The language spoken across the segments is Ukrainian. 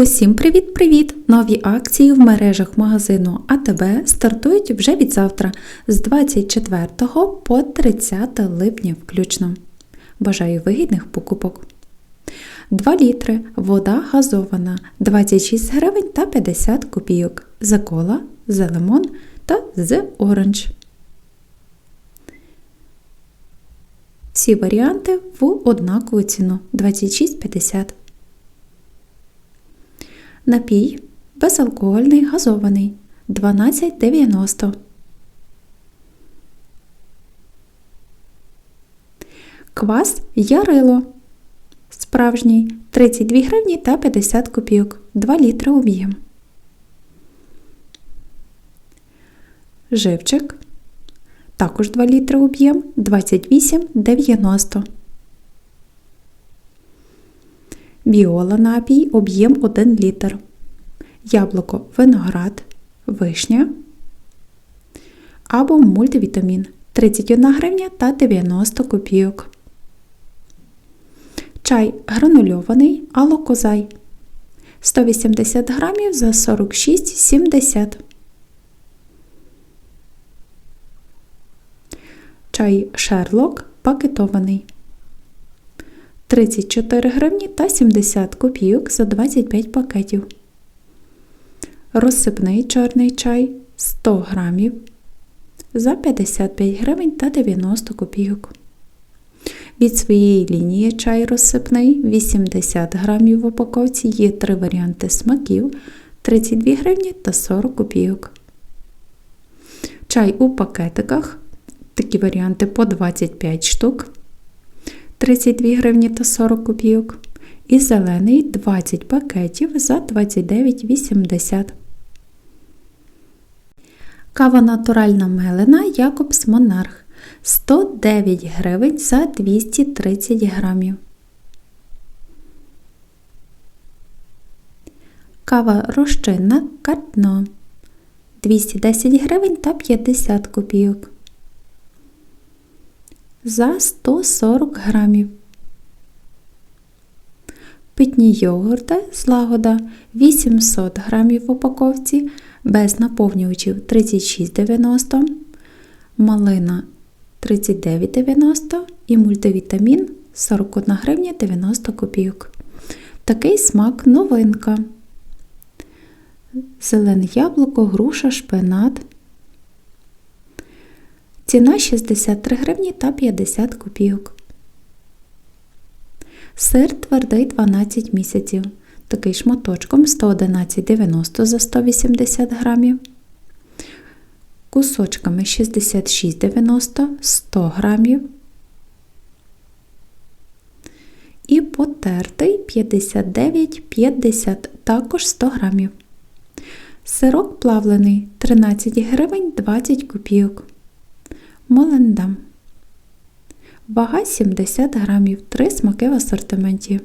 Усім привіт-привіт! Нові акції в мережах магазину АТБ стартують вже від завтра з 24 по 30 липня включно. Бажаю вигідних покупок. 2 літри вода газована 26 гривень та 50 копійок. За кола, за лимон та з оранж. Всі варіанти в однакову ціну 26,50. Напій безалкогольний газований 12,90. Квас Ярило. Справжній 32 гривні та 50 копійок. 2 літри об'єм. Живчик. Також 2 літри об'єм 28,90. Біола напій об'єм 1 літр. Яблуко виноград, вишня або мультивітамін 31 гривня та 90 копійок. Чай гранульований алокозай 180 грамів за 46,70. Чай Шерлок пакетований 34 гривні та 70 копійок за 25 пакетів. Розсипний чорний чай 100 грамів за 55 гривень та 90 копійок. Від своєї лінії чай розсипний 80 грамів в упаковці є три варіанти смаків 32 гривні та 40 копійок. Чай у пакетиках. Такі варіанти по 25 штук. 32 гривні та 40 копійок. І зелений 20 пакетів за 29,80. Кава натуральна мелена Якобс Монарх 109 гривень за 230 грамів. Кава розчинна картно 210 гривень та 50 копійок за 140 грамів. Питні йогурти злагода 800 грамів в упаковці, без наповнювачів 36,90, малина 39,90 і мультивітамін 41 гривня 90 копійок. Такий смак новинка. Зелене яблуко, груша, шпинат Ціна 63 гривні та 50 копійок. Сир твердий 12 місяців. Такий шматочком 111,90 за 180 грамів. Кусочками 66,90 100 грамів. І потертий 59,50 також 100 грамів. Сирок плавлений 13 гривень 20 копійок. Молендам. Вага 70 грамів, 3 смаки в асортименті.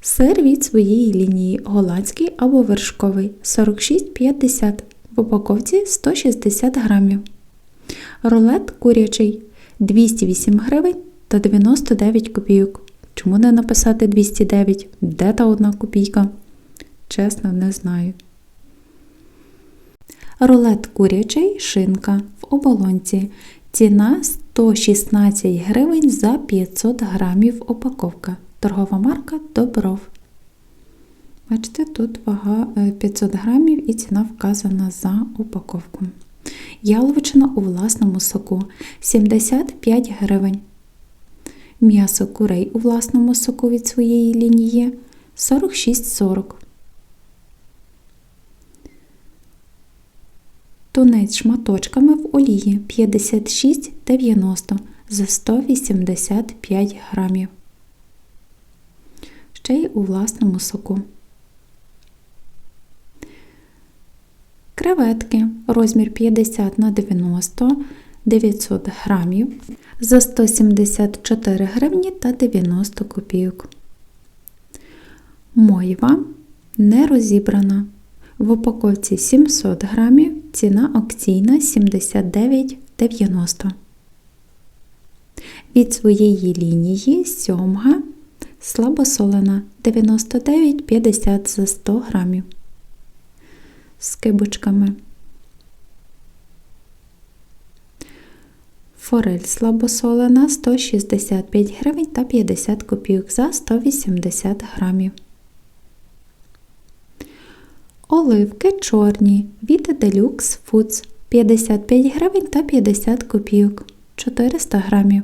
Сир від своєї лінії голландський або вершковий 46,50 в упаковці 160 грамів. Рулет курячий 208 гривень та 99 копійок. Чому не написати 209? Де та одна копійка? Чесно, не знаю. Рулет курячий шинка в оболонці. Ціна 116 гривень за 500 грамів упаковка. Торгова марка Добров. Бачите, тут вага 500 е, грамів і ціна вказана за упаковку. Яловичина у власному соку 75 гривень. М'ясо курей у власному соку від своєї лінії 46,40 Тунець шматочками в олії 56,90 за 185 грамів. Ще й у власному соку. Креветки розмір 50 на 90 900 грамів за 174 гривні та 90 копійок. Мойва не розібрана в упаковці 700 грамів, ціна акційна 79,90. Від своєї лінії сьомга слабосолена 99,50 за 100 грамів. З кибочками. Форель слабосолена 165 гривень та 50 копійок за 180 грамів. Оливки чорні від Deluxe Foods 55 гривень та 50 копійок 400 грамів.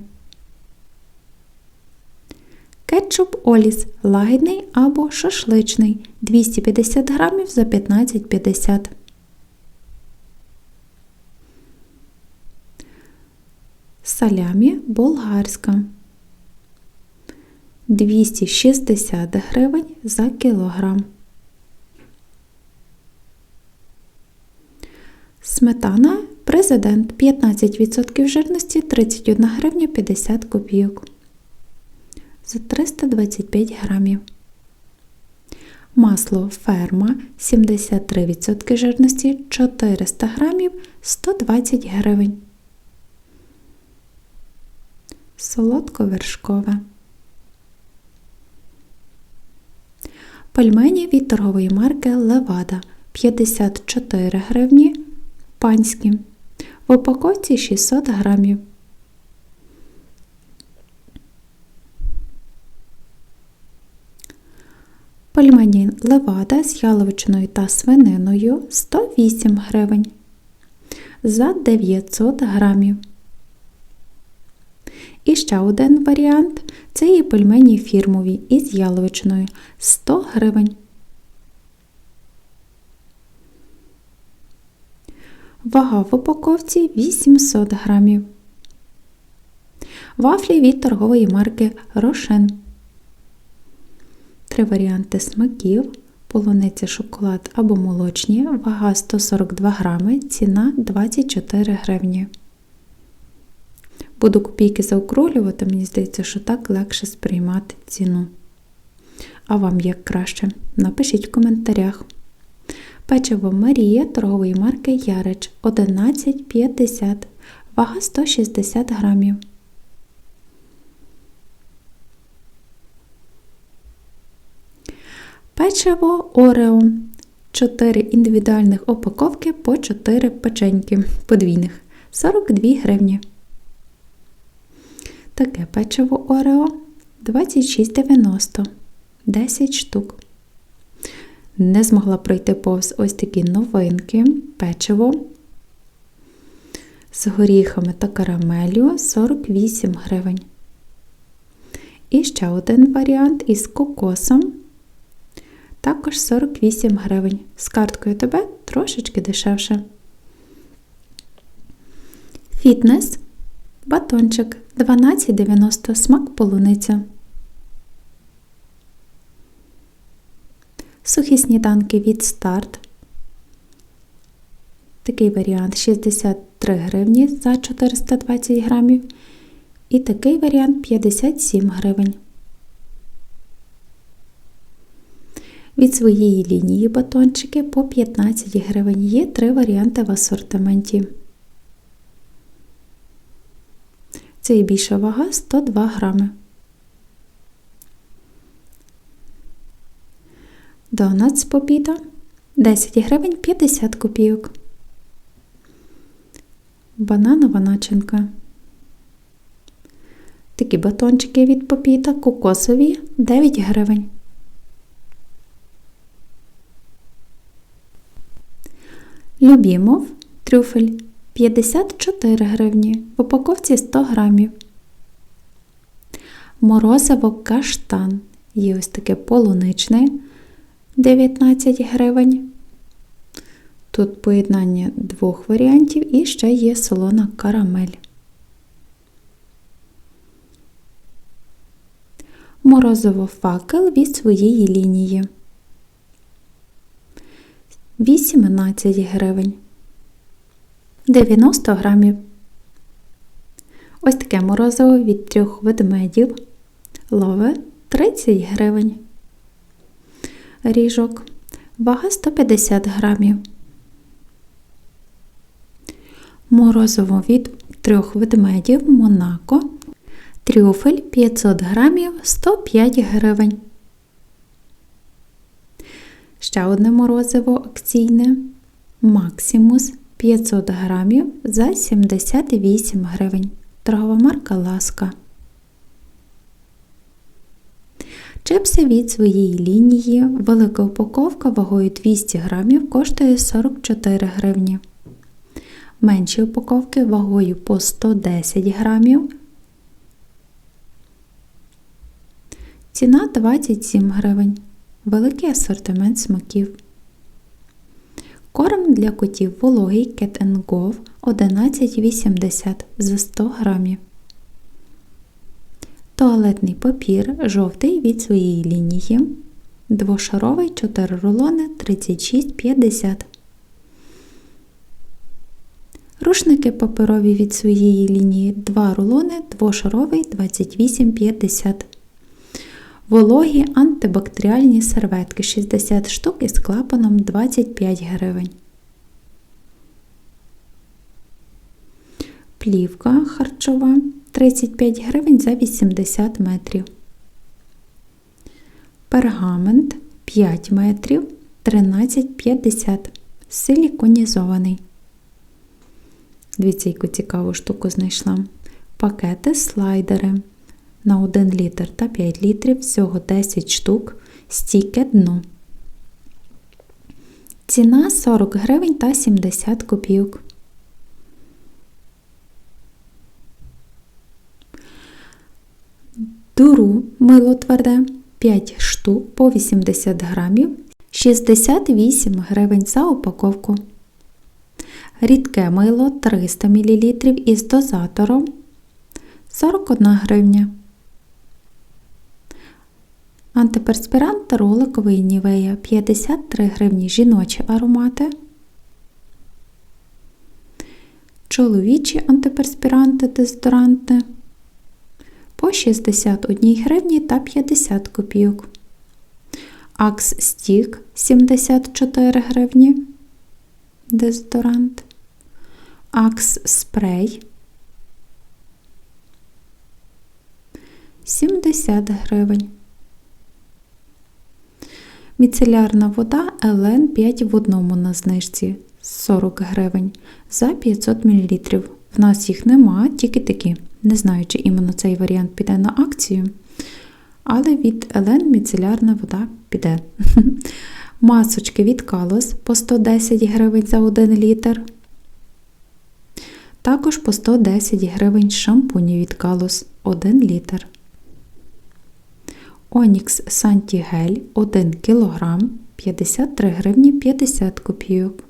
Кетчуп Оліс лагідний або шашличний 250 грамів за 15,50. Салямі болгарська 260 гривень за кілограм. Сметана Президент 15% жирності 31 гривня 50 копійок за 325 грамів. Масло ферма 73% жирності 400 грамів 120 гривень. Солодко-вершкове. Пельмені від торгової марки Левада 54 гривні панські. В упаковці 600 грамів. Пельмені левада з яловичиною та свининою 108 гривень за 900 грамів. І ще один варіант це є пельмені фірмові із яловичиною 100 гривень. Вага в упаковці 800 грамів. Вафлі від торгової марки Рошен. Три варіанти смаків. Полуниця шоколад або молочні. Вага 142 грами, ціна 24 гривні. Буду копійки заокрулювати, мені здається, що так легше сприймати ціну. А вам як краще? Напишіть в коментарях. Печиво Марія торгової марки Ярич 11,50, вага 160 грамів. Печиво Орео. 4 індивідуальних упаковки по 4 печеньки подвійних 42 гривні. Таке печиво Орео 26,90 10 штук. Не змогла пройти повз ось такі новинки, печиво з горіхами та карамелью 48 гривень. І ще один варіант із кокосом. Також 48 гривень. З карткою тебе трошечки дешевше. Фітнес. Батончик 12,90 смак полуниця. Сухі сніданки від старт. Такий варіант 63 гривні за 420 грамів. І такий варіант 57 гривень. Від своєї лінії батончики по 15 гривень. Є три варіанти в асортименті. Цей більша вага 102 грами. Донатс попіта 10 гривень 50 копійок. Бананова начинка. Такі батончики від попіта кокосові 9 гривень. Любімов трюфель 54 гривні. В упаковці 100 грамів. Морозиво каштан. Є ось таке полуничне 19 гривень. Тут поєднання двох варіантів і ще є солона карамель. Морозиво факел від своєї лінії. 18 гривень. 90 грамів. Ось таке морозиво від трьох ведмедів. Лове 30 гривень. Ріжок. Вага 150 грамів. Морозиво від трьох ведмедів Монако Трюфель 500 грамів 105 гривень. Ще одне морозиво акційне. Максимус 500 грамів за 78 гривень. Торгова марка Ласка. Чипси від своєї лінії. Велика упаковка вагою 200 грамів коштує 44 гривні. Менші упаковки вагою по 110 грамів. Ціна 27 гривень. Великий асортимент смаків. Корм для котів вологий Cat Go 11,80 за 100 грамів. Туалетний папір жовтий від своєї лінії. Двошаровий 4 рулони 36,50. Рушники паперові від своєї лінії 2 рулони, двошаровий 28,50. Вологі антибактеріальні серветки 60 штук із клапаном 25 гривень. Плівка харчова 35 гривень за 80 метрів. Пергамент 5 метрів 13,50 силіконізований. Дивіться, яку цікаву штуку знайшла. Пакети слайдери на 1 літр та 5 літрів, всього 10 штук, стійке дно. Ціна 40 гривень та 70 копійок. Дуру мило тверде 5 штук по 80 грамів, 68 гривень за упаковку. Рідке мило 300 мл із дозатором 41 гривня. Антиперспірант роликовий Нівея 53 гривні жіночі аромати. Чоловічі антиперспіранти дезодоранти по 61 гривні та 50 копійок. Акс Стік 74 гривні. Дезодорант. Акс Спрей 70 гривень. Міцелярна вода ЛН 5 в одному на знижці 40 гривень за 500 мл. В нас їх нема, тільки такі. Не знаю, чи іменно цей варіант піде на акцію. Але від ЛН міцелярна вода піде. Масочки від Калос по 110 гривень за 1 літр. Також по 110 гривень шампуні від Калос 1 літр. Онікс Сантігель 1 кг 53 гривні 50 копійок.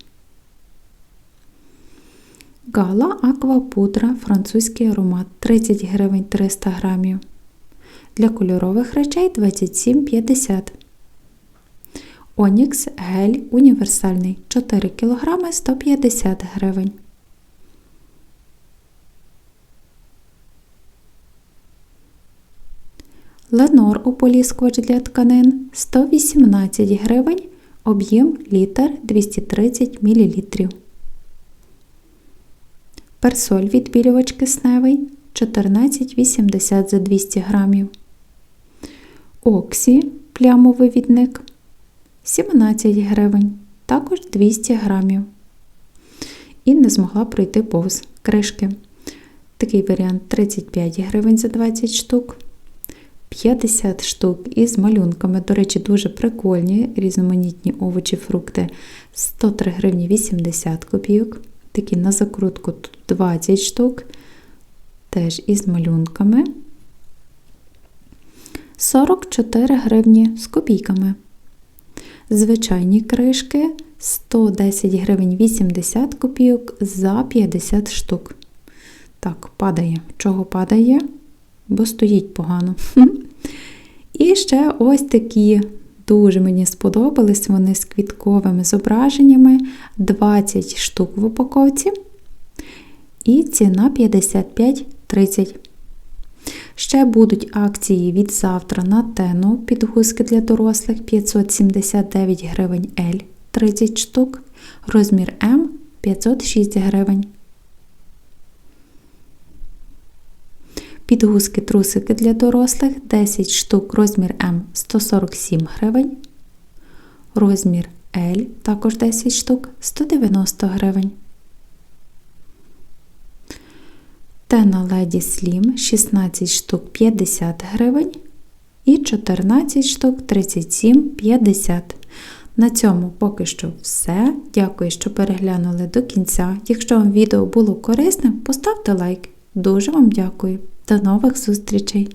Гала Аквапудра французький аромат 30 гривень 300 грамів. Для кольорових речей 27,50. Онікс гель універсальний 4 кг 150 гривень. Ленор ополіскувач для тканин 118 гривень, об'єм літр 230 мл. Персоль відбілювач кисневий 14,80 за 200 грамів. Оксі плямовий відник 17 гривень, також 200 грамів. І не змогла пройти повз кришки. Такий варіант 35 гривень за 20 штук. 50 штук із малюнками, до речі, дуже прикольні, різноманітні овочі, фрукти 103 гривні 80 копійок. Такі на закрутку тут 20 штук, теж із малюнками. 44 гривні з копійками. Звичайні кришки 110 гривень 80 копійок за 50 штук. Так, падає. Чого падає? Бо стоїть погано. І ще ось такі дуже мені сподобались вони з квітковими зображеннями 20 штук в упаковці. І ціна 55,30. Ще будуть акції від завтра на тену підгузки для дорослих 579 гривень L 30 штук, розмір М 506 гривень. Підгузки трусики для дорослих 10 штук, розмір М 147 гривень. Розмір L також 10 штук 190 гривень. Тена Леді Slim 16 штук 50 гривень і 14 штук 37,50. На цьому поки що все. Дякую, що переглянули до кінця. Якщо вам відео було корисним, поставте лайк. Дуже вам дякую. До нових зустрічей!